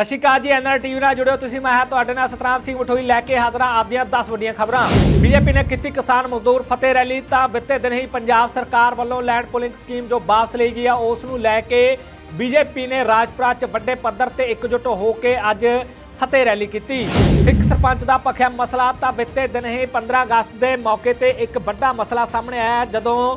ਸਤਿ ਸ਼੍ਰੀ ਅਕਾਲ ਜੀ NR TV ਨਾਲ ਜੁੜਿਓ ਤੁਸੀਂ, ਮੈਂ ਹਾਂ ਤੁਹਾਡੇ ਨਾਲ ਸਤਨਾਮ ਸਿੰਘ ਮਠੋਈ ਲੈ ਕੇ ਹਾਜ਼ਰਾਂ ਆਪਦੀਆਂ 10 ਵੱਡੀਆਂ ਖਬਰਾਂ। ਬੀਜੇਪੀ ਨੇ ਕੀਤੀ ਕਿਸਾਨ ਮਜ਼ਦੂਰ ਫਤਿਹ ਰੈਲੀ, ਤਾਂ ਬਿੱਤੇ ਦਿਨ ਹੀ ਪੰਜਾਬ ਸਰਕਾਰ ਵੱਲੋਂ ਲੈਂਡ ਪੁਲਿੰਗ ਸਕੀਮ ਜੋ ਵਾਪਸ ਲਈ ਗਈ ਆ, ਉਸ ਨੂੰ ਲੈ ਕੇ ਬੀਜੇਪੀ ਨੇ ਰਾਜਪੁਰਾ 'ਚ ਵੱਡੇ ਪੱਧਰ ਤੇ ਇਕਜੁੱਟ ਹੋ ਕੇ ਅੱਜ ਫਤਿਹ ਰੈਲੀ ਕੀਤੀ। ਸਿੱਖ ਸਰਪੰਚ ਦਾ ਪੱਖਿਆ ਮਸਲਾ, ਤਾਂ ਬਿੱਤੇ ਦਿਨ ਹੀ 15 ਅਗਸਤ ਦੇ ਮੌਕੇ ਤੇ ਇੱਕ ਵੱਡਾ ਮਸਲਾ ਸਾਹਮਣੇ ਆਇਆ, ਜਦੋਂ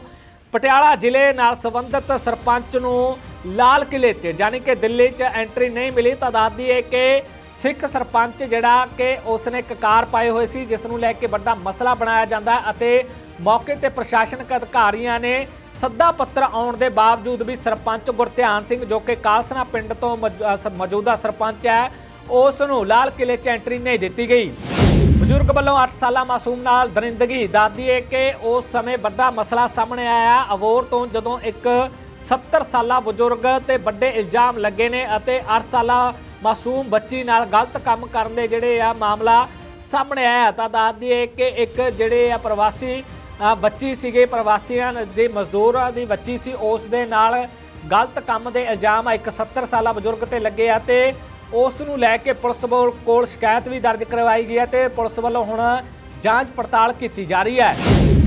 ਪਟਿਆਲਾ ਜ਼ਿਲ੍ਹੇ ਨਾਲ ਸੰਬੰਧਿਤ ਸਰਪੰਚ ਨੂੰ ਲਾਲ ਕਿਲੇ 'ਚ ਯਾਨੀ ਕਿ ਦਿੱਲੀ 'ਚ ਐਂਟਰੀ ਨਹੀਂ ਮਿਲੀ, ਤਾਂ ਦੱਸਦੀ ਹੈ ਕਿ ਸਿੱਖ ਸਰਪੰਚ ਜਿਹੜਾ ਕਿ ਉਸਨੇ ਕਕਾਰ ਪਾਏ ਹੋਏ ਸੀ, ਜਿਸ ਨੂੰ ਲੈ ਕੇ ਵੱਡਾ ਮਸਲਾ ਬਣਾਇਆ ਜਾਂਦਾ ਅਤੇ ਮੌਕੇ ਤੇ ਪ੍ਰਸ਼ਾਸਨਿਕ ਅਧਿਕਾਰੀਆਂ ਨੇ ਸੱਦਾ ਪੱਤਰ ਆਉਣ ਦੇ ਬਾਵਜੂਦ ਵੀ ਸਰਪੰਚ ਗੁਰਧਿਆਨ ਸਿੰਘ, ਜੋ ਕਿ ਕਾਲਸਨਾ ਪਿੰਡ ਤੋਂ ਮੌਜੂਦਾ ਸਰਪੰਚ ਹੈ, ਉਸ ਨੂੰ ਲਾਲ ਕਿਲੇ 'ਚ ਐਂਟਰੀ ਨਹੀਂ ਦਿੱਤੀ ਗਈ। ਬਜ਼ੁਰਗ ਵੱਲੋਂ 8 ਸਾਲਾ ਮਾਸੂਮ ਨਾਲ ਦਰਿੰਦਗੀ ਦੱਸਦੀ ਹੈ ਕਿ ਉਸ ਸਮੇਂ ਵੱਡਾ ਮਸਲਾ ਸਾਹਮਣੇ ਆਇਆ। ਅਵੋਰ ਤੋਂ ਜਦੋਂ ਇੱਕ 70 ਸਾਲਾ ਬਜ਼ੁਰਗ ਤੇ ਵੱਡੇ ਇਲਜ਼ਾਮ ਲੱਗੇ ਨੇ ਅਤੇ 8 ਸਾਲਾ ਮਾਸੂਮ ਬੱਚੀ ਨਾਲ ਗਲਤ ਕੰਮ ਕਰਨ ਦੇ ਜਿਹੜੇ ਆ ਮਾਮਲਾ ਸਾਹਮਣੇ ਆਇਆ, ਤਾਂ ਦੱਸਦੀ ਹੈ ਕਿ ਇੱਕ ਜਿਹੜੇ ਆ ਪ੍ਰਵਾਸੀ ਬੱਚੀ ਸੀਗੇ, ਪ੍ਰਵਾਸੀਆਂ ਦੇ ਮਜ਼ਦੂਰਾਂ ਦੀ ਬੱਚੀ ਸੀ। ਉਸ ਦੇ ਨਾਲ ਗਲਤ ਕੰਮ ਦੇ ਇਲਜ਼ਾਮ ਆ। ਇੱਕ 70 ਸਾਲਾ ਬਜ਼ੁਰਗ ਤੇ ਲੱਗੇ ਆ ਤੇ ਉਸ ਨੂੰ ਲੈ ਕੇ ਪੁਲਿਸ ਵੱਲ- ਕੋਲ ਸ਼ਿਕਾਇਤ ਵੀ ਦਰਜ ਕਰਵਾਈ ਗਈ ਹੈ ਤੇ ਪੁਲਿਸ ਵੱਲੋਂ ਹੁਣ ਜਾਂਚ ਪੜਤਾਲ ਕੀਤੀ ਜਾ ਰਹੀ ਹੈ।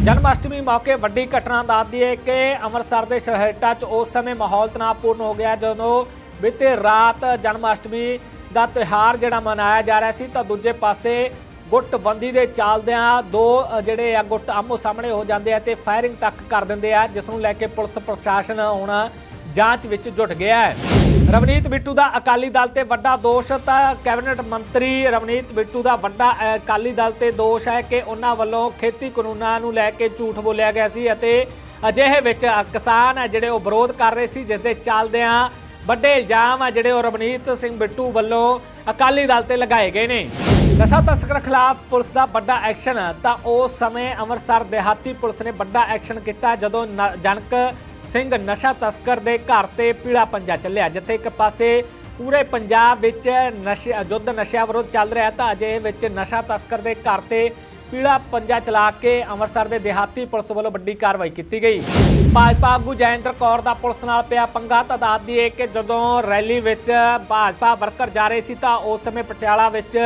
ਜਨਮ ਅਸ਼ਟਮੀ ਮੌਕੇ ਵੱਡੀ ਘਟਨਾ ਦੱਸਦੀ ਹੈ ਕਿ ਅੰਮ੍ਰਿਤਸਰ ਦੇ ਸ਼ਹਿਰਟਾ 'ਚ ਉਸ ਸਮੇਂ ਮਾਹੌਲ ਤਣਾਅਪੂਰਨ ਹੋ ਗਿਆ ਜਦੋਂ ਬੀਤੇ ਰਾਤ ਜਨਮ ਅਸ਼ਟਮੀ ਦਾ ਤਿਉਹਾਰ ਜਿਹੜਾ ਮਨਾਇਆ ਜਾ ਰਿਹਾ ਸੀ ਤਾਂ ਦੂਜੇ ਪਾਸੇ ਗੁੱਟਬੰਦੀ ਦੇ ਚੱਲਦਿਆਂ ਦੋ ਜਿਹੜੇ ਆ ਗੁੱਟ ਆਮੋ ਸਾਹਮਣੇ ਹੋ ਜਾਂਦੇ ਆ ਤੇ ਫਾਇਰਿੰਗ ਤੱਕ ਕਰ ਦਿੰਦੇ ਆ, ਜਿਸ ਨੂੰ ਲੈ ਕੇ ਪੁਲਿਸ ਪ੍ਰਸ਼ਾਸਨ ਹੁਣ ਜਾਂਚ ਵਿੱਚ ਜੁਟ ਗਿਆ ਹੈ। ਰਵਨੀਤ ਬਿੱਟੂ ਦਾ ਅਕਾਲੀ ਦਲ ਤੇ ਵੱਡਾ ਦੋਸ਼, ਤਾਂ ਕੈਬਨਿਟ ਮੰਤਰੀ ਰਵਨੀਤ ਬਿੱਟੂ ਦਾ ਵੱਡਾ ਅਕਾਲੀ ਦਲ ਤੇ ਦੋਸ਼ ਹੈ ਕਿ ਉਹਨਾਂ ਵੱਲੋਂ ਖੇਤੀ ਕਾਨੂੰਨਾਂ ਨੂੰ ਲੈ ਕੇ ਝੂਠ ਬੋਲਿਆ ਗਿਆ ਸੀ ਅਤੇ ਅਜਿਹੇ ਵਿੱਚ ਕਿਸਾਨ ਹੈ ਜਿਹੜੇ ਉਹ ਵਿਰੋਧ ਕਰ ਰਹੇ ਸੀ, ਜਿਸ ਦੇ ਚੱਲਦਿਆਂ ਵੱਡੇ ਇਲਜ਼ਾਮ ਆ ਜਿਹੜੇ ਉਹ ਰਵਨੀਤ ਸਿੰਘ ਬਿੱਟੂ ਵੱਲੋਂ ਅਕਾਲੀ ਦਲ ਤੇ ਲਗਾਏ ਗਏ ਨੇ। ਨਸ਼ਾ ਤਸਕਰ ਖਿਲਾਫ ਪੁਲਿਸ ਦਾ ਵੱਡਾ ਐਕਸ਼ਨ, ਤਾਂ ਉਸ ਸਮੇਂ ਅੰਮ੍ਰਿਤਸਰ, ਦੇਹਾਤੀ ਪੁਲਿਸ ਨੇ ਵੱਡਾ ਐਕਸ਼ਨ ਕੀਤਾ ਜਦੋਂ ਨ- ਜਨਕ ਸਿੰਘ ਨਸ਼ਾ ਤਸਕਰ ਦੇ ਘਰ ਤੇ ਪੀੜਾ ਪੰਜਾ ਚੱਲਿਆ, ਜਿੱਥੇ ਇੱਕ ਪਾਸੇ ਪੂਰੇ ਪੰਜਾਬ ਵਿੱਚ ਨਸ਼ੇ ਯੁੱਧ ਨਸ਼ਿਆਂ ਵਿਰੁੱਧ ਚੱਲ ਰਿਹਾ ਤਾਂ ਅਜੇ ਵਿੱਚ ਨਸ਼ਾ ਤਸਕਰ ਦੇ ਘਰ ਤੇ ਪੀੜਾ ਪੰਜਾ ਚਲਾ ਕੇ ਅੰਮ੍ਰਿਤਸਰ ਦੇ ਦੇਹਾਤੀ ਪੁਲਿਸ ਵੱਲੋਂ ਵੱਡੀ ਕਾਰਵਾਈ ਕੀਤੀ ਗਈ। ਭਾਜਪਾ ਆਗੂ ਜੈਂਦਰ ਕੌਰ ਦਾ ਪੁਲਿਸ ਨਾਲ ਪਿਆ ਪੰਗਾ, ਤਾਂ ਦੱਸਦੀ ਹੈ ਕਿ ਜਦੋਂ ਰੈਲੀ ਵਿੱਚ ਭਾਜਪਾ ਵਰਕਰ ਜਾ ਰਹੇ ਸੀ, ਤਾਂ ਉਸ ਸਮੇਂ ਪਟਿਆਲਾ ਵਿੱਚ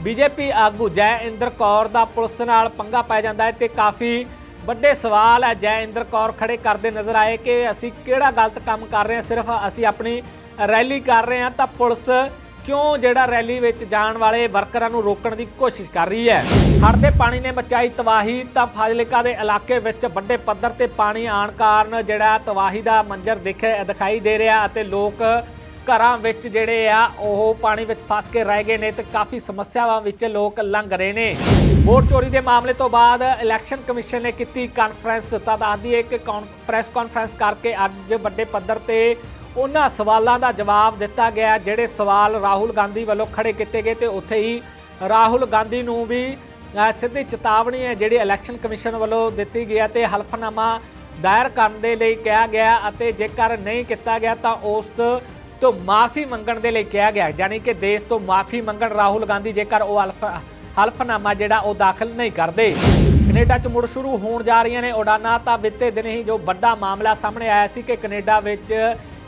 ਬੀਜੇਪੀ ਆਗੂ ਜੈ ਇੰਦਰ ਕੌਰ ਦਾ ਪੁਲਿਸ ਨਾਲ ਪੰਗਾ ਪੈ ਜਾਂਦਾ ਹੈ, ਤੇ ਕਾਫੀ ਵੱਡੇ ਸਵਾਲ ਹੈ, ਜੈ ਇੰਦਰ ਕੌਰ ਖੜੇ ਕਰਦੇ ਨਜ਼ਰ ਆਏ ਕਿ ਅਸੀਂ ਕਿਹੜਾ ਗਲਤ ਕੰਮ ਕਰ ਰਹੇ ਹਾਂ? ਸਿਰਫ ਅਸੀਂ ਆਪਣੀ ਰੈਲੀ ਕਰ ਰਹੇ ਹਾਂ ਤਾਂ ਪੁਲਿਸ ਕਿਉਂ ਜਿਹੜਾ ਰੈਲੀ ਵਿੱਚ ਜਾਣ ਵਾਲੇ ਵਰਕਰਾਂ ਨੂੰ ਰੋਕਣ ਦੀ ਕੋਸ਼ਿਸ਼ ਕਰ ਰਹੀ ਹੈ? ਹੜ੍ਹ ਦੇ ਪਾਣੀ ਨੇ ਮਚਾਈ ਤਬਾਹੀ ਤਾਂ ਫਾਜ਼ਿਲਕਾ ਦੇ ਇਲਾਕੇ ਵਿੱਚ ਵੱਡੇ ਪੱਧਰ ਤੇ ਪਾਣੀ ਆਣ ਕਾਰਨ ਜਿਹੜਾ ਤਬਾਹੀ ਦਾ ਮੰਜ਼ਰ ਦਿਖ ਦਿਖਾਈ ਦੇ ਰਿਹਾ ਅਤੇ ਲੋਕ ਘਰਾਂ ਵਿੱਚ ਜਿਹੜੇ ਆ, ਉਹ ਪਾਣੀ ਵਿੱਚ ਫਸ ਕੇ ਰਹਿ ਗਏ ਨੇ ਤੇ ਕਾਫੀ ਸਮੱਸਿਆਵਾਂ ਵਿੱਚ ਲੋਕ ਲੰਘ ਰਹੇ ਨੇ। ਵੋਟ ਚੋਰੀ ਦੇ ਮਾਮਲੇ ਤੋਂ ਬਾਅਦ ਇਲੈਕਸ਼ਨ ਕਮਿਸ਼ਨ ਨੇ ਕੀਤੀ ਕਾਨਫਰੰਸ ਤਾਂ ਦੱਸਦੀ ਹੈ ਕਿ ਪ੍ਰੈਸ ਕਾਨਫਰੰਸ ਕਰਕੇ ਅੱਜ ਵੱਡੇ ਪੱਧਰ ਤੇ ਉਹਨਾਂ ਸਵਾਲਾਂ ਦਾ ਜਵਾਬ ਦਿੱਤਾ ਗਿਆ, ਜਿਹੜੇ ਸਵਾਲ ਰਾਹੁਲ ਗਾਂਧੀ ਵੱਲੋਂ ਖੜੇ ਕੀਤੇ ਗਏ ਤੇ ਉੱਥੇ ਹੀ ਰਾਹੁਲ ਗਾਂਧੀ ਨੂੰ ਵੀ ਸਿੱਧੀ ਚੇਤਾਵਨੀ ਹੈ ਜਿਹੜੀ ਇਲੈਕਸ਼ਨ ਕਮਿਸ਼ਨ ਵੱਲੋਂ ਦਿੱਤੀ ਗਈ ਹੈ ਤੇ ਹਲਫਨਾਮਾ ਦਾਇਰ ਕਰਨ ਦੇ ਲਈ ਕਿਹਾ ਗਿਆ ਅਤੇ ਜੇਕਰ ਨਹੀਂ ਕੀਤਾ ਗਿਆ ਤਾਂ ਉਸ ਤੋਂ ਮਾਫੀ ਮੰਗਣ ਦੇ ਲਈ ਕਿਹਾ ਗਿਆ ਯਾਨੀ ਕਿ ਦੇਸ਼ ਤੋਂ ਮਾਫੀ ਮੰਗਣ ਰਾਹੁਲ ਗਾਂਧੀ ਜੇਕਰ ਉਹ ਹਲਫ ਹਲਫਨਾਮਾ ਜਿਹੜਾ ਉਹ ਦਾਖਲ ਨਹੀਂ ਕਰਦੇ। ਕੈਨੇਡਾ 'ਚ ਮੁੜ ਸ਼ੁਰੂ ਹੋਣ ਜਾ ਰਹੀਆਂ ਨੇ। ਉਡਾਨਾਂ ਤਾਂ ਬਿੱਤੇ ਦਿਨ ਹੀ ਜੋ ਵੱਡਾ ਮਾਮਲਾ ਸਾਹਮਣੇ ਆਇਆ ਸੀ ਕਿ ਕੈਨੇਡਾ ਵਿੱਚ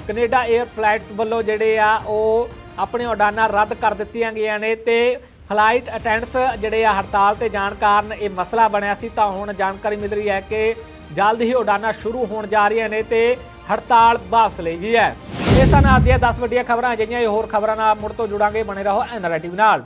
ਕੈਨੇਡਾ 에ਅਰ ਫਲਾਈਟਸ ਵੱਲੋਂ ਜਿਹੜੇ ਆ ਉਹ ਆਪਣੀ ਉਡਾਨਾਂ ਰੱਦ ਕਰ ਦਿੱਤੀਆਂ ਗਈਆਂ ਨੇ ਤੇ ਫਲਾਈਟ ਅਟੈਂਡੈਂਟਸ ਜਿਹੜੇ ਆ ਹੜਤਾਲ ਤੇ ਜਾਣ ਕਾਰਨ ਇਹ ਮਸਲਾ ਬਣਿਆ ਸੀ। ਤਾਂ ਹੁਣ ਜਾਣਕਾਰੀ ਮਿਲ ਰਹੀ ਹੈ ਕਿ ਜਲਦ ਹੀ ਉਡਾਨਾਂ ਸ਼ੁਰੂ ਹੋਣ ਜਾ ਰਹੀਆਂ ਨੇ ਤੇ ਹੜਤਾਲ ਵਾਪਸ ਲਈ ਗਈ ਹੈ। ਇਹ ਸਨ ਅੱਜ ਦੀਆਂ 10 ਵੱਡੀਆਂ ਖਬਰਾਂ ਅਜਿਹੀਆਂ ਹੀ ਹੋਰ ਖਬਰਾਂ ਨਾਲ ਮੁੜ ਤੋਂ ਜੁੜਾਂਗੇ। ਬਣੇ ਰਹੋ ਐਨਆਰਟੀਵੀ ਨਾਲ।